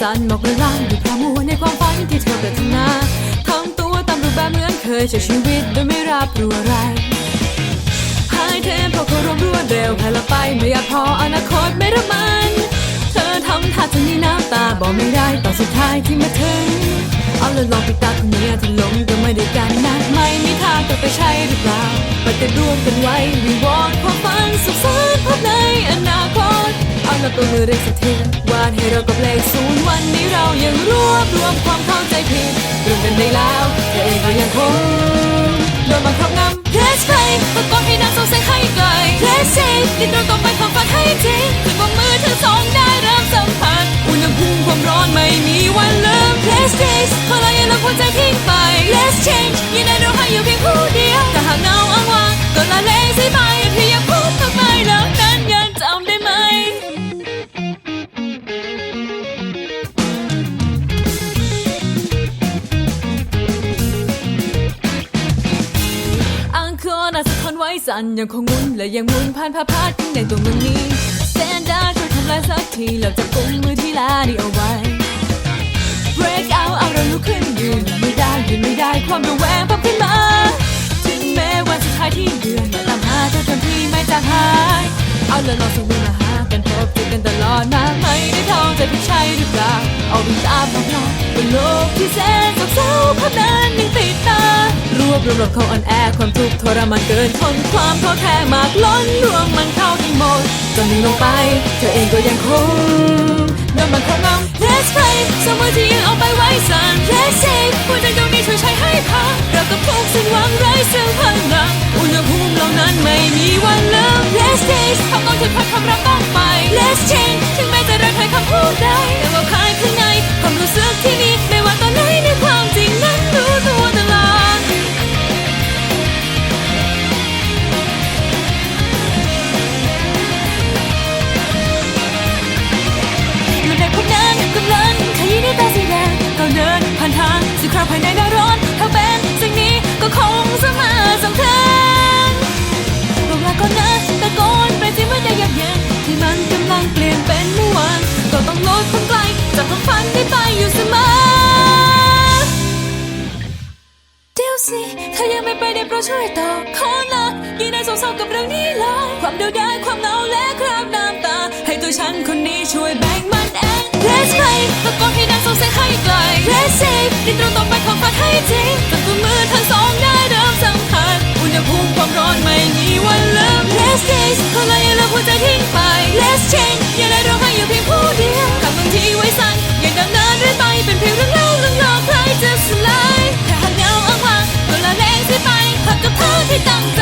สั่นหมอกละลายด้วยความมัวในความฝันที่เธอปรารถนาทำตัวตามรูปแบบเหมือนเคยใช้ชีวิตโดยไม่รับรู้อะไรหายเทมเพราะเขารวมรวดเร็วแผ่ละไปไม่อยากพออนาคตไม่ระมัน เธอทำท่าจะมีน้ำตาบอกไม่ได้ตอนสุดท้ายที่มาถึง เอาละลองไปตาคนนี้ที่หลงก็ไม่ได้กันนะไม่มีทางจะไปใช่หรือเปล่าไปแต่รวมกันไว้วิวอนความฝันสุขสันต์พบใน เอาละตัวมือเรียกสักทีวาดให้เรากับเลขศูนย์วันนี้เรายังรวบรวมความเข้าใจผิดรวมกันได้แล้วเธอเองก็ยังคงโดนบังคับนำ Let's play ตะโกนให้ดังสงสียให้ไกล Let's say ดิ้นรนต่อไปความฝันให้จริงถึงว่ามือทั้งสองได้เริ่มสัมผัสอุณหภูมิความร้อนไม่มีวันเริ่ม Let's taste ขอลาอย่าลด อนไว้สั่นยังคงมุนและยังมุนผ่านพาพาดในตัวเมืองนี้ Stand out ช่วยทำลายสักทีแล้วจะกุมมือที่ลานี่เอาไว้ Break out เอาเราลุกขึ้นยืนไม่ได้ยืนไม่ได้ความระแวงพับขึ้นมาถึงแม้วันสุดท้ายที่เดือนมาตามหาเธอคนที่ไม่จางหายเอาละลองส่งมือมาหากันพบเจอกันตลอดมาไม่ได้ท้องใจพี่ใช่หรือเปล่าเอาวิ่งตามบอกน้องบนโลกที่แสนโศกเศร้าภาพนั้นารวบรวมลมเขาออนแอความทุกข์ทรมานเกินทนความท้อแท้มากล้นรวมมันเข้าทั้งหมดจนนิ่งลงไป เธอเองก็ยังคงโดนมันเข้างำ Let's play สมมติที่ยังเอาไปไว้สั่น Let's save หัวใจดวงนี้ช่วยใช้ให้พักเรากับพวกสิ้นหวังไร้ซึ่งพลังอุณหภูมิเหล่านั้นไม่มีวันเลิก Let's taste ทำต้องถึงพัดคำรับต้องไป Let's change ถึงแม้จะรักใครคำพูดได้แต่ว่า ได้โปรดช่วยต่อขอละยิ่งในสงสารกับเรื่องนี้เลยความเดียวดายความเหงาและคราบน้ำตา ให้ตัวฉันคนนี้ช่วยแบ่งมันเอง Let's play ตะโกนให้ดังส่งเสียงให้ไกล Let's save ดิ้นรนต่อไปของฝันให้จริง たん